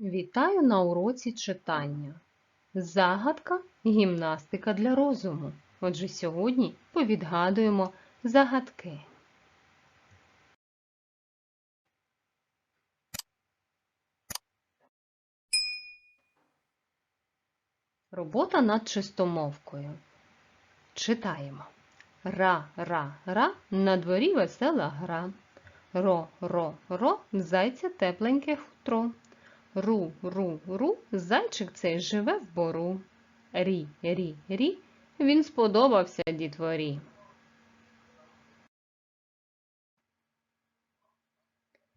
Вітаю на уроці читання. Загадка гімнастика для розуму. Отже, сьогодні повідгадуємо загадки. Робота над чистомовкою. Читаємо. Ра-ра-ра, на дворі весела гра. Ро-ро-ро, зайця тепленьке хутро. Ру, ру, ру, зайчик цей живе в бору. Рі, рі, рі, він сподобався дітворі.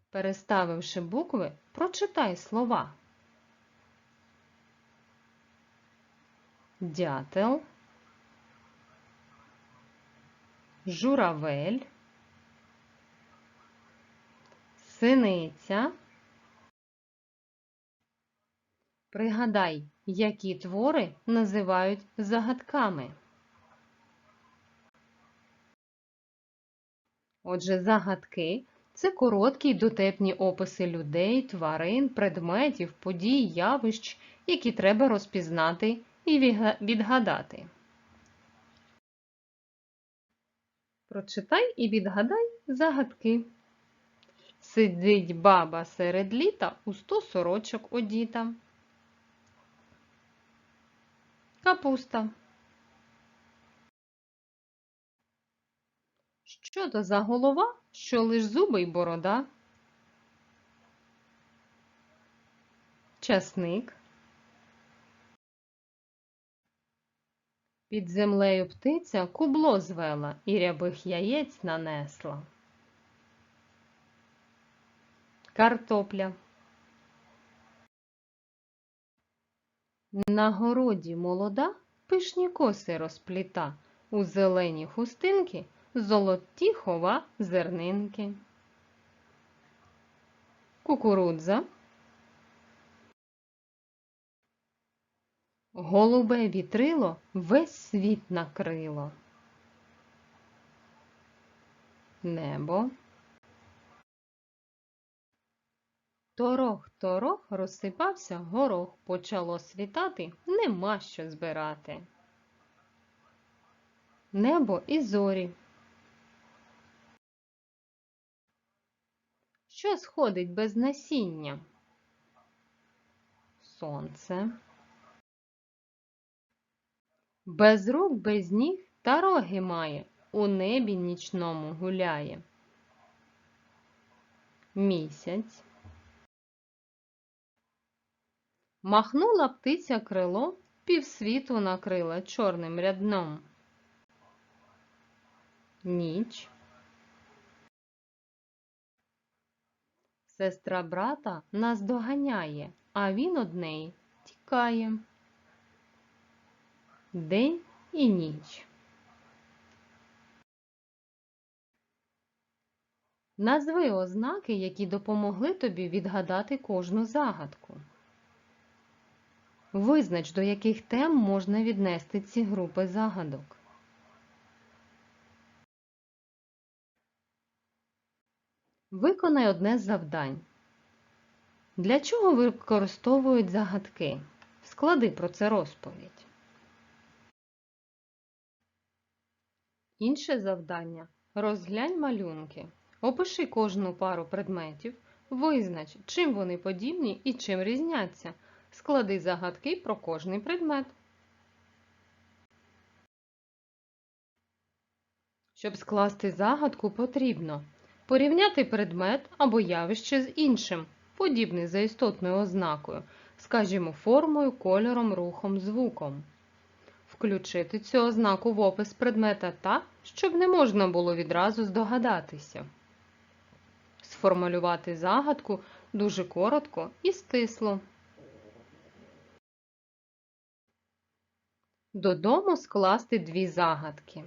Переставивши букви, прочитай слова. Дятел, журавель, синиця. Пригадай, які твори називають загадками. Отже, загадки це короткі й дотепні описи людей, тварин, предметів, подій, явищ, які треба розпізнати і відгадати. Прочитай і відгадай загадки. Сидить баба серед літа у сто сорочок одіта. Капуста. Що то за голова, що лиш зуби й борода? Часник. Під землею птиця кубло звела і рябих яєць нанесла. Картопля. На городі молода пишні коси розпліта, у зелені хустинки золоті хова зернинки. Кукурудза. Голубе вітрило весь світ накрило. Небо. Торох-торох розсипався горох, почало світати, нема що збирати. Небо і зорі. Що сходить без насіння? Сонце. Без рук, без ніг та роги має, у небі нічному гуляє. Місяць. Махнула птиця крило, півсвіту накрила чорним рядном. Ніч. Сестра брата нас доганяє, а він од неї тікає. День і ніч. Назви ознаки, які допомогли тобі відгадати кожну загадку. Визнач, до яких тем можна віднести ці групи загадок. Виконай одне з завдань. Для чого використовують загадки? Склади про це розповідь. Інше завдання. Розглянь малюнки. Опиши кожну пару предметів, визнач, чим вони подібні і чим різняться. Склади загадки про кожний предмет. Щоб скласти загадку, потрібно порівняти предмет або явище з іншим, подібний за істотною ознакою, скажімо, формою, кольором, рухом, звуком. Включити цю ознаку в опис предмета так, щоб не можна було відразу здогадатися. Сформулювати загадку дуже коротко і стисло. Додому скласти дві загадки.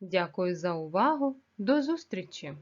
Дякую за увагу. До зустрічі!